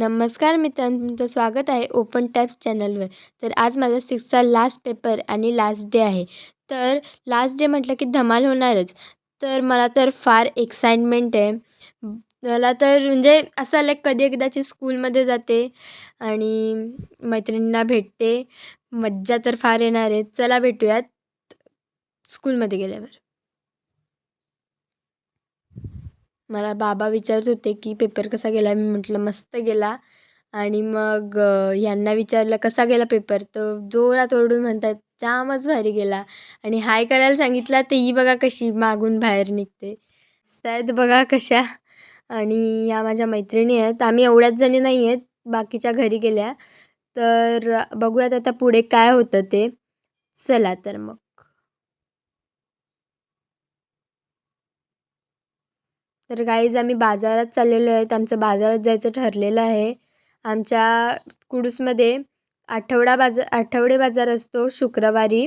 नमस्कार मित्रांनो तुमचं स्वागत आहे ओपन टॅब्स चॅनलवर. तर आज माझा सिक्सचा लास्ट पेपर आणि लास्ट डे आहे. तर लास्ट डे म्हटलं की धमाल होणारच. तर मला तर फार एक्साइटमेंट आहे. मला तर म्हणजे असं आलं कधी एकदाची स्कूलमध्ये जाते आणि मैत्रिणींना भेटते. मज्जा तर फार येणार आहे. चला भेटूयात स्कूलमध्ये गेल्यावर. मला बाबा विचारत होते की पेपर कसा गेला मी म्हटलं मस्त गेला. आणि मग यांना विचारलं कसा गेला पेपर तर जोरात ओरडून म्हणतात जामच भारी गेला. आणि हाय करायला सांगितला तर ही बघा कशी मागून बाहेर निघते. आहेत बघा कशा. आणि या माझ्या मैत्रिणी आहेत. आम्ही एवढ्याच जणी नाही आहेत बाकीच्या घरी गेल्या. तर बघूयात आता पुढे काय होतं ते. चला तर मग. तर गाईज आम्ही बाजारात चाललेलो आहेत आमचं बाजारात जायचं ठरलेलं आहे. आमच्या कुडूसमध्ये आठवडा बाजार आठवडे बाजार असतो शुक्रवारी.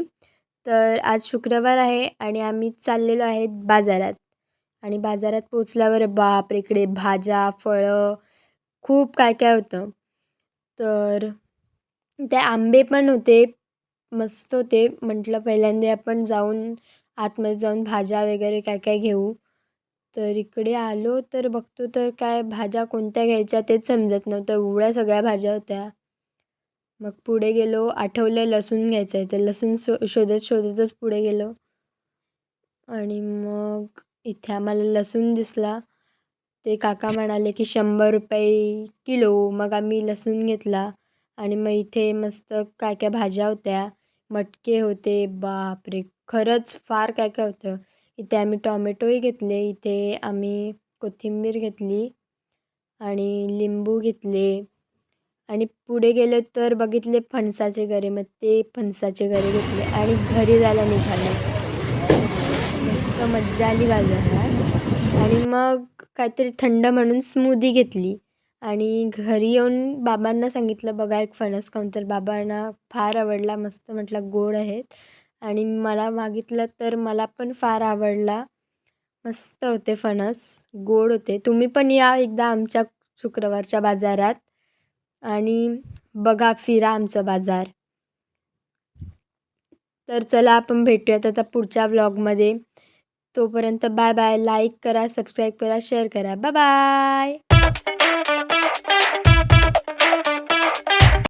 तर आज शुक्रवार आहे आणि आम्ही चाललेलो आहे बाजारात. आणि बाजारात पोचल्यावर बाप इकडे भाज्या फळं खूप काय काय होतं. तर ते आंबे पण होते मस्त होते. म्हटलं पहिल्यांदा आपण जाऊन आतमध्ये जाऊन भाज्या वगैरे काय काय घेऊ. तर इकडे आलो तर बघतो तर काय भाज्या कोणत्या घ्यायच्या तेच समजत नव्हतं. एवढ्या सगळ्या भाज्या होत्या. मग पुढे गेलो आठवलं लसूण घ्यायचं आहे तर लसूण शो शोधत शोधतच पुढे गेलो. आणि मग इथे आम्हाला लसूण दिसला. ते काका म्हणाले की शंभर रुपये किलो. मग आम्ही लसूण घेतला. आणि मग इथे मस्त काय काय भाज्या होत्या. मटके होते. बापरे! खरंच फार काय काय होतं. इथे आम्ही टॉमॅटोही घेतले इथे आम्ही कोथिंबीर घेतली आणि लिंबू घेतले. आणि पुढे गेले तर बघितले फणसाचे गरे मग ते फणसाचे गरे घेतले आणि घरी जायला निघाले. मस्त मज्जा आली बाजारात. आणि मग काहीतरी थंड म्हणून स्मूदी घेतली. आणि घरी येऊन बाबांना सांगितलं बघा एक फणस खाऊन तर बाबांना फार आवडला मस्त म्हटलं गोड आहेत. आणि मला मागितलं तर मला पण फार आवडला. मस्त होते फणस गोड होते. तुम्ही पण या एकदा आमच्या शुक्रवारच्या बाजारात आणि बघा फिरा आमचं बाजार. तर चला आपण भेटूयात आता पुढच्या व्लॉगमध्ये. तोपर्यंत बाय बाय लाईक करा सबस्क्राईब करा शेअर करा. Bye bye!